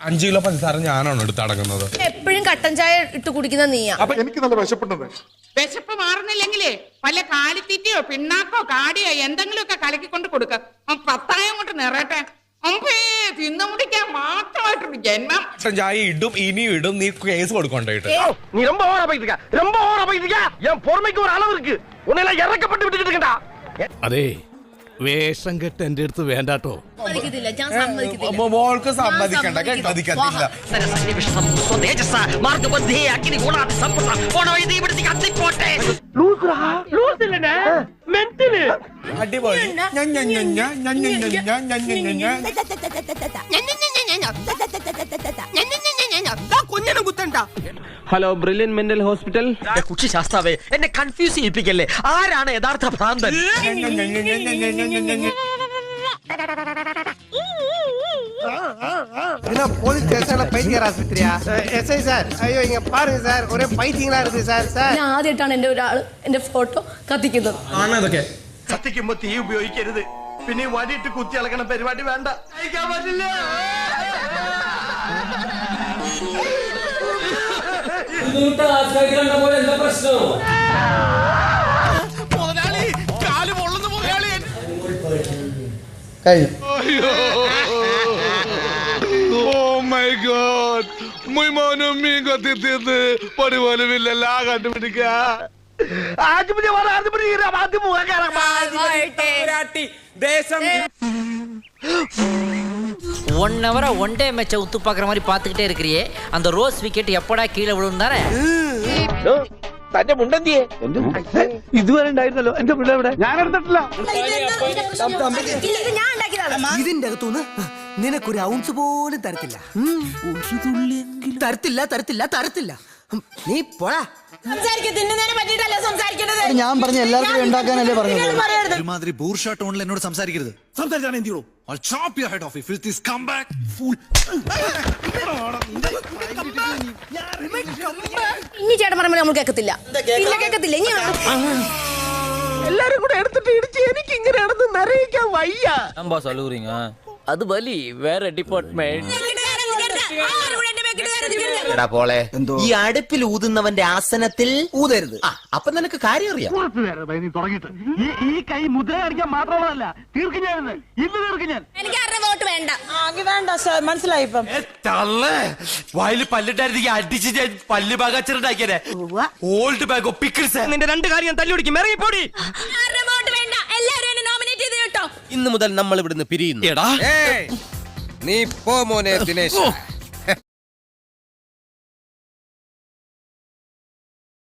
അഞ്ചു kilo പഞ്ചസാര ഞാനാണ് എടുത്ത് അടങ്ങുന്നത് എപ്പോഴും കട്ടൻ ചായ ഇട്ട് കുടിക്കുന്ന നീയാ എനിക്ക് നല്ല വിശപ്പുണ്ടെന്ന് വിശപ്പ് മാറുന്നില്ലെങ്കിലേ വല്ല കാലിത്തീറ്റയോ പിണ്ണാക്കോ കാടിയോ എന്തെങ്കിലുമൊക്കെ കലക്കിക്കൊണ്ട് കൊടുക്ക അവൻ പത്തായം കൊണ്ട് നിറയട്ടെ അമ്പേ തിന്നു മുടിക്കാൻ മാത്രമായിട്ടൊരു ജന്മം കട്ടൻ ചായ ഇടും ഇനിയും ഇടും നീ കേസ് കൊടുക്കൊണ്ടായിട്ട് நீ ரொம்ப ஓவரா போயிட்டு இருக்க ரொம்ப ஓவரா போயிட்டு இருக்க என் பொறுமைக்கு ஒரு அளவு இருக்கு உன்னை இறக்கப்பட்டு விட்டுக்கிட்டு இருக்கா അതെ വേഷം കെട്ട് എന്റെ അടുത്ത് വേണ്ടാട്ടോ സമ്മതിക്കത്തില്ല ഞാൻ സമ്മതിക്കത്തില്ല മോൾക്ക് സമ്മതിക്കണ്ട സമ്മതിക്കത്തില്ല അടിപൊളി ഹലോ ബ്രില്യൻ മെന്റൽ ഹോസ്പിറ്റൽ കുട്ടി ശാസ്താവേ എന്നെ കൺഫ്യൂസ് ചെയ്യിപ്പിക്കല്ലേ? ആരാണ് യഥാർത്ഥ ഭ്രാന്തൻ? ഞാൻ ആദ്യമായിട്ടാണ് എന്റെ ഒരാൾ എന്റെ ഫോട്ടോ കത്തിക്കുന്നത്. ആണതൊക്കെ കത്തിക്കുമ്പോ തീ ഉപയോഗിക്കരുത്. പിന്നെ വടിയിട്ട് കുത്തി അളക്കണ പരിപാടി വേണ്ട. കഴിക്കാൻ പറ്റില്ല. ഇതിട്ട് ആശ്രയിച്ച് കണ്ടപ്പോൾ എന്താ പ്രശ്നം? മുതലാളി കാൽ പൊള്ളുന്നു മുതലാളി. കഴിയും മൈ ഗോഡ്. മുയ്മോനും മീൻ കൊത്തി തീർന്ന് പൊടി പോലും ഇല്ലല്ല. കണ്ടുപിടിക്ക. ദേശം ஒன் ஹவரா ஒன் டே மேட்சை உத்து பாக்குற மாதிரி பாத்துக்கிட்டே இருக்கிறியே அந்த ரோஸ் விக்கெட் எப்படா கீழே விழும் தானே തന്റെ മുണ്ടെന്തിയെ ഇതുവരെ ഉണ്ടായിരുന്നല്ലോ എന്റെ പിള്ളേ ഇവിടെ ഞാൻ എടുത്തിട്ടില്ല ഇത് ഞാൻ ഉണ്ടാക്കിയതാണ് ഇതിന്റെ അകത്തുനിന്ന് നിനക്കൊരു ഔൺസ് പോലും തരത്തില്ല തരത്തില്ല തരത്തില്ല തരത്തില്ല ഉം, നീ പോടാ സംസാരിക്കും തിന്നുന്നതിനെ പറ്റിയിട്ടല്ല ഞാൻ പറഞ്ഞ എല്ലാവർക്കും ഉണ്ടാക്കാനല്ലേ പറഞ്ഞത്? ഒരുമാതിരി ബൂർഷ ടോണിൽ എന്നോട് സംസാരിക്കരുത്. സംസാരിച്ചാണ് എന്ത് chop your head off if this come back fool ഇനി ചേട്ടൻ പറഞ്ഞാൽ നമ്മൾ കേൾക്കത്തില്ല പിന്നെ കേൾക്കത്തില്ല ഇനി എല്ലാരും കൂടെ എടുത്തിട്ട് ഇടിച്ച് എനിക്ക് ഇങ്ങനെ നടന്ന് നിറയിക്കാൻ വയ്യ. அது வலி வேற டிபார்ட்மெண்ட் എടാ പോളെ ഈ അടുപ്പിൽ ഊതുന്നവന്റെ ആസനത്തിൽ ഊതരുത്. ആ അപ്പൊ നിനക്ക് കാര്യം അറിയാം ഈ ഈ കൈ മുദ്ര കാണിക്കാൻ മാത്രമല്ല തീർക്കും ഞാൻ ഇന്ന്. തീർക്കും ഞാൻ. എനിക്ക് ആരുടെ വോട്ട് വേണ്ട. മനസ്സിലായി ഇപ്പം. വായിൽ പല്ലിട്ടായിരുന്നെങ്കിൽ അടിച്ച് ഞാൻ പല്ല് ബാഗാച്ചിട്ടുണ്ടാക്കിയതേ ഓൾഡ് ബാഗോ പിക്കിൾസ് നിന്റെ രണ്ട് കാര്യം തല്ലി പിടിക്കും. ഇറങ്ങിപ്പോടി ആരുടെ വോട്ട് വേണ്ട? എല്ലാവരും എന്നെ നോമിനേറ്റ് ചെയ്ത് കേട്ടോ. ഇന്ന് മുതൽ നമ്മൾ ഇവിടുന്ന് പിരിയുന്നു. നീ പോ മോനെ ദിനേശ്.